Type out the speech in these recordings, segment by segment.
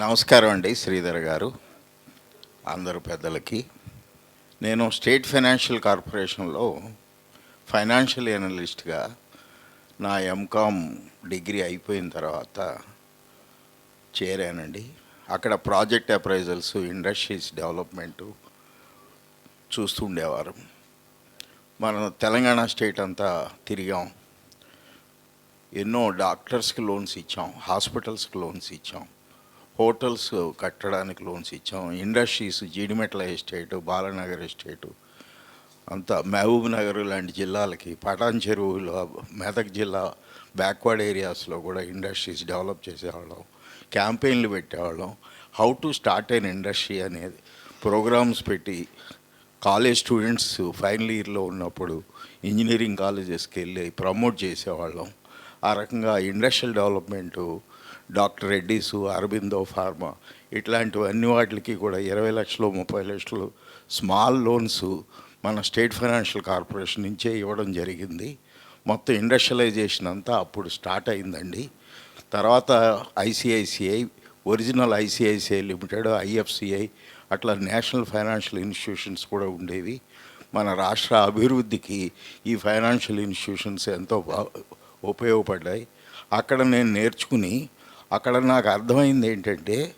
నమస్కారం అండి శ్రీధర్ గారు అందరు పెద్దలకి. నేను స్టేట్ ఫైనాన్షియల్ కార్పొరేషన్లో ఫైనాన్షియల్ ఎనలిస్ట్గా నా ఎంకామ్ డిగ్రీ అయిపోయిన తర్వాత చేరానండి. అక్కడ ప్రాజెక్ట్ అప్రైజల్స్ ఇండస్ట్రీస్ డెవలప్మెంటు చూస్తుండేవారు మనం తెలంగాణ స్టేట్ అంతా తిరిగాం. ఎన్నో డాక్టర్స్కి లోన్స్ ఇచ్చాం హాస్పిటల్స్కి లోన్స్ ఇచ్చాం. హోటల్స్ కట్టడానికి లోన్స్ ఇచ్చాం. Industries Jeedimetla estate Balanagar estate అంతా మహబూబ్ నగర్ లాంటి జిల్లాలకి పటాన్ చెరువులో మెదక్ జిల్లా బ్యాక్వర్డ్ ఏరియాస్లో కూడా ఇండస్ట్రీస్ డెవలప్ చేసేవాళ్ళం. క్యాంపెయిన్లు పెట్టేవాళ్ళం. హౌ టు స్టార్ట్ అయిన ఇండస్ట్రీ అనేది ప్రోగ్రామ్స్ పెట్టి కాలేజ్ స్టూడెంట్స్ ఫైనల్ ఇయర్లో ఉన్నప్పుడు ఇంజనీరింగ్ కాలేజెస్కి వెళ్ళి ప్రమోట్ చేసేవాళ్ళం. ఆ రకంగా industrial development doctor Reddy's Aurobindo pharma ఇట్లాంటివన్నీ వాటికి కూడా ఇరవై లక్షలు ముప్పై లక్షలు స్మాల్ లోన్స్ మన స్టేట్ ఫైనాన్షియల్ కార్పొరేషన్ నుంచే ఇవ్వడం జరిగింది. మొత్తం ఇండస్ట్రియలైజేషన్ అంతా అప్పుడు స్టార్ట్ అయిందండి. తర్వాత ICICI original ICICI limited IFCI అట్లా నేషనల్ ఫైనాన్షియల్ ఇన్స్టిట్యూషన్స్ కూడా ఉండేవి. మన రాష్ట్ర అభివృద్ధికి ఈ ఫైనాన్షియల్ ఇన్స్టిట్యూషన్స్ ఎంతో ఉపయోగపడ్డాయి. అక్కడ నేను నేర్చుకుని అక్కడ నాకు అర్థమైంది ఏంటంటే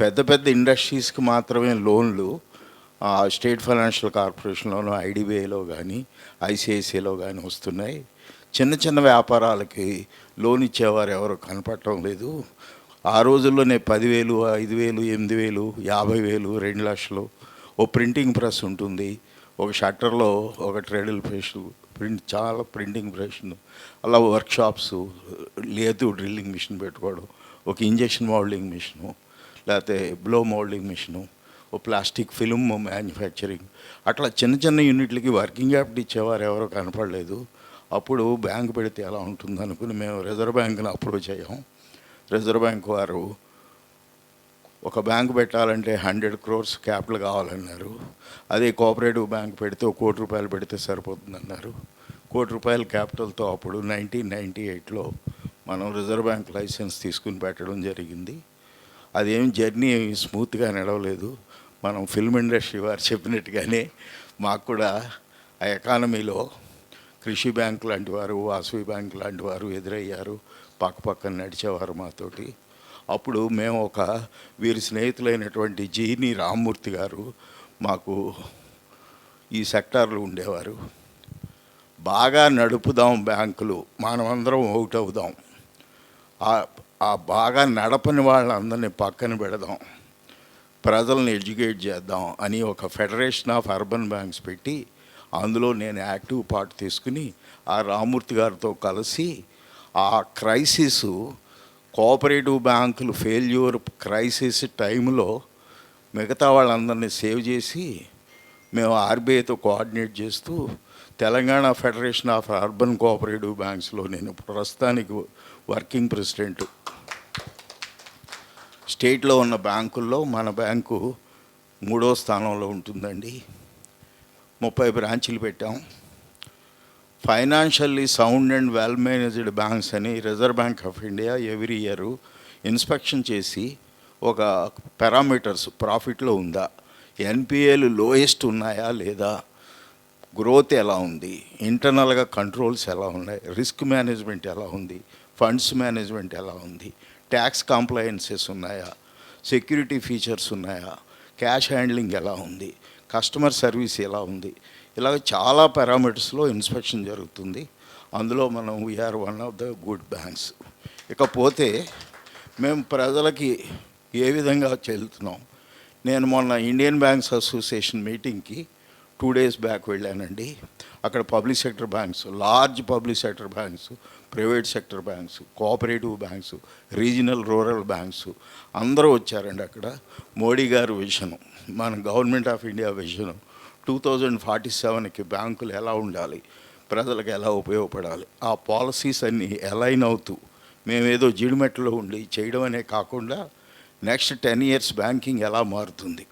పెద్ద పెద్ద ఇండస్ట్రీస్కి మాత్రమే లోన్లు స్టేట్ ఫైనాన్షియల్ కార్పొరేషన్లోనూ ఐడిబిఐలో కానీ ఐసిఐసిఐలో కానీ వస్తున్నాయి. చిన్న చిన్న వ్యాపారాలకి లోన్ ఇచ్చేవారు ఎవరు కనపడటం లేదు. ఆ రోజుల్లోనే పదివేలు ఐదు వేలు ఎనిమిది వేలు యాభై వేలు రెండు లక్షలు ఓ ప్రింటింగ్ ప్రెస్ ఉంటుంది. ఒక షట్టర్లో ఒక ట్రేడల్ ప్రెస్ ప్రింట్ చాలా ప్రింటింగ్ ప్రెస్ అలా వర్క్షాప్స్ లేదు డ్రిల్లింగ్ మిషన్ పెట్టుకోవడం ఒక ఇంజెక్షన్ మోల్డింగ్ మిషను లేకపోతే బ్లో మోల్డింగ్ మిషను ఓ ప్లాస్టిక్ ఫిల్మ్ మ్యానుఫ్యాక్చరింగ్. అట్లా చిన్న చిన్న యూనిట్లకి వర్కింగ్ క్యాపిటల్ ఇచ్చేవారు ఎవరో కనపడలేదు. అప్పుడు బ్యాంక్ పెడితే ఎలా ఉంటుంది అనుకుని మేము రిజర్వ్ బ్యాంక్ని అప్రోచ్ అయ్యాం. రిజర్వ్ బ్యాంక్ వారు ఒక బ్యాంక్ పెట్టాలంటే హండ్రెడ్ క్రోర్స్ క్యాపిటల్ కావాలన్నారు. అదే కోఆపరేటివ్ బ్యాంక్ పెడితే ఒక కోటి రూపాయలు పెడితే సరిపోతుందన్నారు. కోటి రూపాయల క్యాపిటల్తో అప్పుడు నైన్టీన్ నైంటీ ఎయిట్లో మనం రిజర్వ్ బ్యాంక్ లైసెన్స్ తీసుకుని పెట్టడం జరిగింది. అదేం జర్నీ స్మూత్గా నడవలేదు. మనం ఫిల్మ్ ఇండస్ట్రీ వారు చెప్పినట్టుగానే మాకు కూడా ఆ ఎకానమీలో కృషి బ్యాంక్ లాంటి వారు వాసవి బ్యాంక్ లాంటి వారు ఎదురయ్యారు. పక్క పక్కన నడిచేవారు మాతోటి. అప్పుడు మేము ఒక వీరి స్నేహితులైనటువంటి జీని రామ్మూర్తి గారు మాకు ఈ సెక్టార్లు ఉండేవారు. బాగా నడుపుదాం బ్యాంకులు. మనమందరం ఒకటి అవుదాం. ఆ బాగా నడపని వాళ్ళందరినీ పక్కన పెడదాం. ప్రజల్ని ఎడ్యుకేట్ చేద్దాం అని ఒక ఫెడరేషన్ ఆఫ్ అర్బన్ బ్యాంక్స్ పెట్టి అందులో నేను యాక్టివ్ పార్ట్ తీసుకుని ఆ రామూర్తి గారితో కలిసి ఆ క్రైసిస్ కోఆపరేటివ్ బ్యాంకులు ఫెయిల్యూర్ క్రైసిస్ టైంలో మిగతా వాళ్ళందరినీ సేవ్ చేసి మేము ఆర్బీఐతో కోఆర్డినేట్ చేస్తూ Telangana federation of urban cooperative బ్యాంక్స్లో నేను ప్రస్తుతానికి వర్కింగ్ ప్రెసిడెంట్. స్టేట్లో ఉన్న బ్యాంకుల్లో మన బ్యాంకు మూడో స్థానంలో ఉంటుందండి. ముప్పై బ్రాంచీలు పెట్టాం. Financially sound and well managed banks అని reserve bank of India every year inspection చేసి ఒక పారామీటర్స్ ప్రాఫిట్లో ఉందా? ఎన్పిఏలు లోయెస్ట్ ఉన్నాయా లేదా? గ్రోత్ ఎలా ఉంది? ఇంటర్నల్గా కంట్రోల్స్ ఎలా ఉన్నాయి? రిస్క్ మేనేజ్మెంట్ ఎలా ఉంది? ఫండ్స్ మేనేజ్మెంట్ ఎలా ఉంది? ట్యాక్స్ కాంప్లయన్సెస్ ఉన్నాయా? సెక్యూరిటీ ఫీచర్స్ ఉన్నాయా? క్యాష్ హ్యాండ్లింగ్ ఎలా ఉంది? కస్టమర్ సర్వీస్ ఎలా ఉంది? ఇలాగ చాలా పారామీటర్స్లో ఇన్స్పెక్షన్ జరుగుతుంది. అందులో మనం we are one of the good banks ఇకపోతే మేము ప్రజలకి ఏ విధంగా చెల్లుతున్నాం? నేను మొన్న ఇండియన్ బ్యాంక్స్ అసోసియేషన్ మీటింగ్కి టూ డేస్ బ్యాక్ వెళ్ళానండి. అక్కడ public sector banks large public sector banks private sector banks cooperative banks regional rural banks అందరూ వచ్చారండి అక్కడ. మోడీ గారు విజన్ మన government of India vision two thousand forty సెవెన్కి బ్యాంకులు ఎలా ఉండాలి ప్రజలకు ఎలా ఉపయోగపడాలి ఆ పాలసీస్ అన్నీ అలైన్ అవుతూ మేమేదో జిడిమెట్లో ఉండి చేయడం అనే కాకుండా నెక్స్ట్ టెన్ ఇయర్స్ బ్యాంకింగ్ ఎలా మారుతుంది.